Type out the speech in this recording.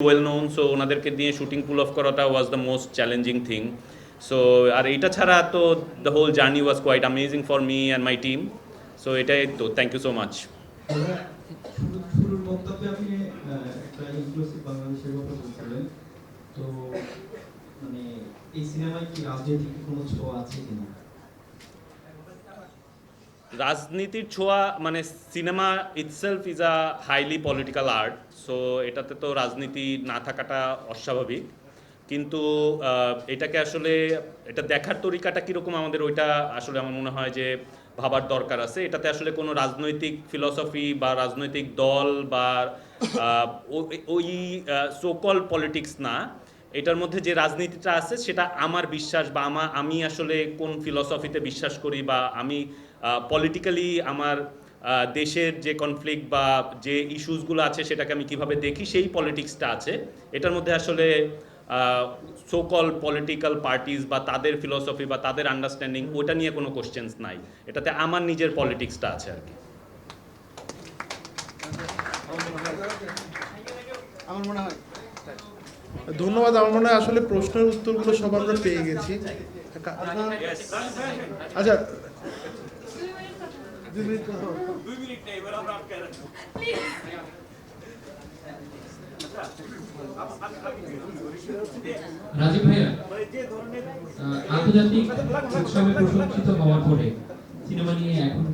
Well known so ওনাদেরকে দিয়ে shooting pull off করাটা was the most challenging thing so আর এটা ছাড়া তো the whole journey was quite amazing for me and my team so এটাই তো থ্যাংক ইউ সো মাচ তো মানে এই সিনেমায় কি রাজনৈতিক কোনো ছোঁয়া আছে কিনা? রাজনীতির ছোঁয়া মানে cinema itself is a highly political art so এটাতে তো রাজনীতি না থাকাটা অস্বাভাবিক। কিন্তু এটাকে আসলে, এটা দেখার তরিকাটা কীরকম আমাদের ওইটা আসলে আমার মনে হয় যে ভাবার দরকার আছে। এটাতে আসলে কোনো রাজনৈতিক ফিলসফি বা রাজনৈতিক দল বা ওই সোকল পলিটিক্স না। এটার মধ্যে যে রাজনীতিটা আছে, সেটা আমার বিশ্বাস বা আমা, আমি আসলে কোন ফিলসফিতে বিশ্বাস করি বা আমি পলিটিক্যালি আমার দেশের যে কনফ্লিক্ট বা যে ইস্যুসগুলো আছে, সেটাকে আমি কীভাবে দেখি, সেই পলিটিক্সটা আছে। এটার মধ্যে আসলে সোকল পলিটিক্যাল পার্টিস বা তাদের ফিলসফি বা তাদের আন্ডারস্ট্যান্ডিং ওটা নিয়ে কোনো কোশ্চেন্স নাই। এটাতে আমার নিজের পলিটিক্সটা আছে আর কি। আমার মনে হয় ধন্যবাদ, আমার মনে হয় আসলে প্রশ্নের উত্তরগুলো সব আমরা পেয়ে গেছি আচ্ছা। রাজীব ভাইয়া আন্তর্জাতিক উৎসবে প্রশংসিত হওয়ার পরে সিনেমা নিয়ে এখন